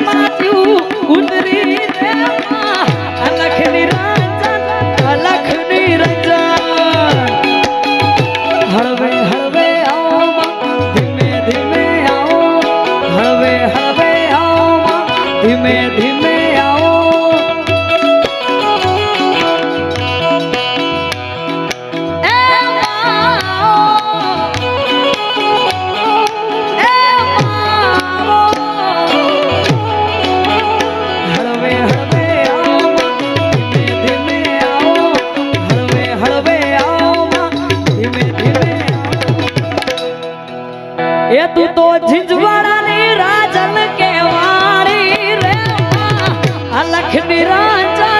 Thank you. એ તું તો ઝીંઝવાડાની રાજન કેવાણી રે. અલખની રાજન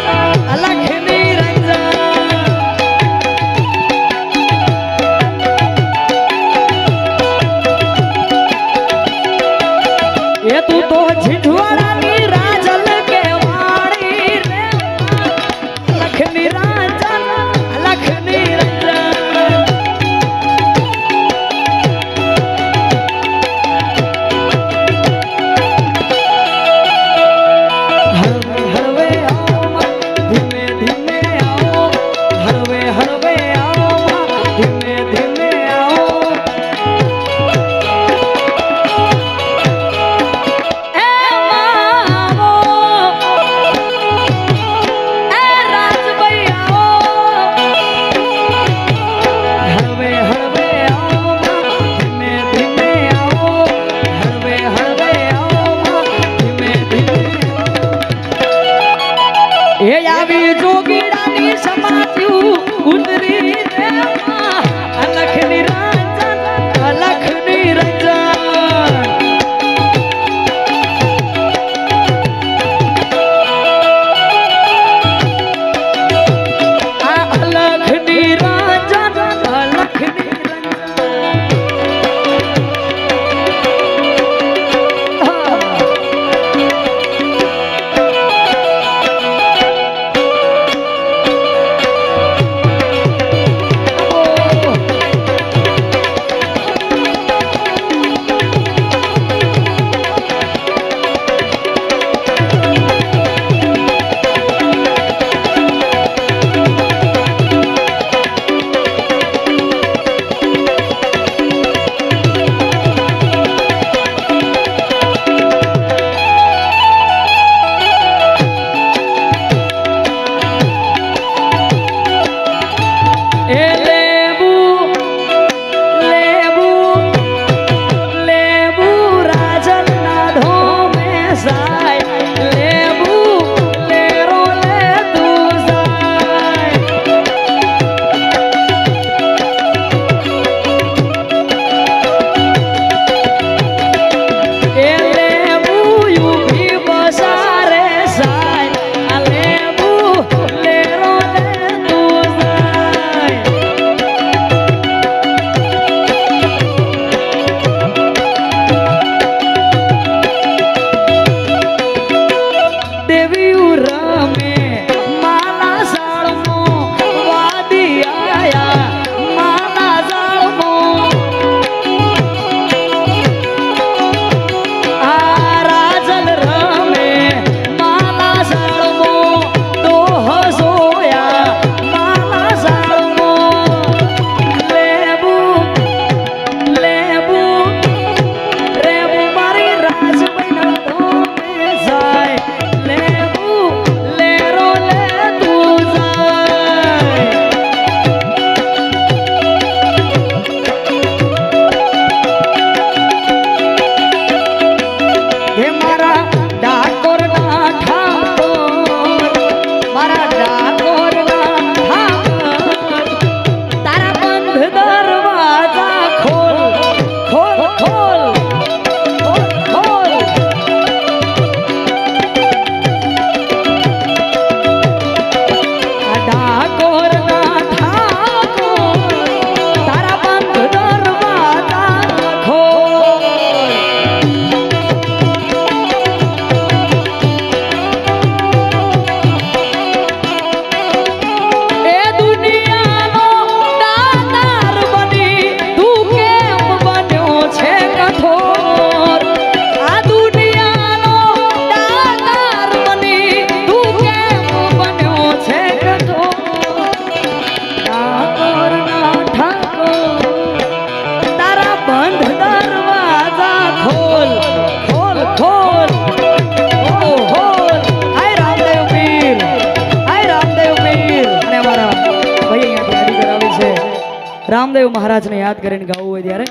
જો મહારાજને યાદ કરીને ગાવું હોય ત્યારે.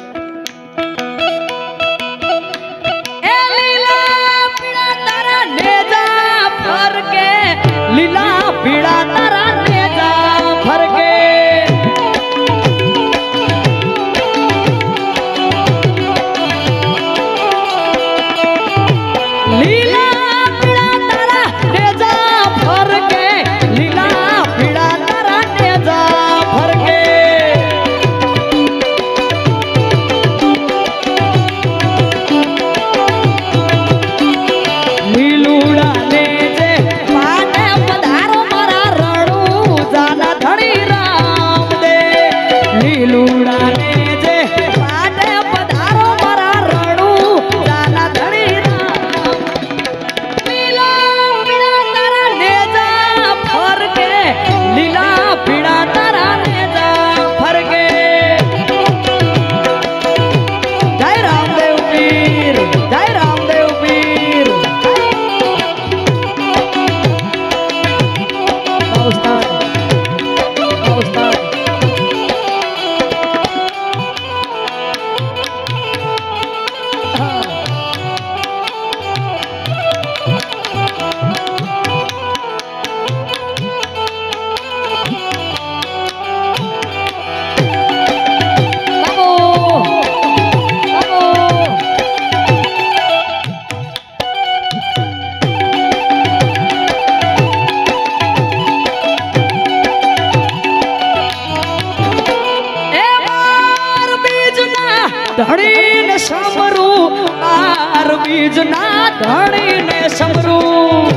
લીલા પીળા તારા उड़ाने जा બીજના ધણીને સમરું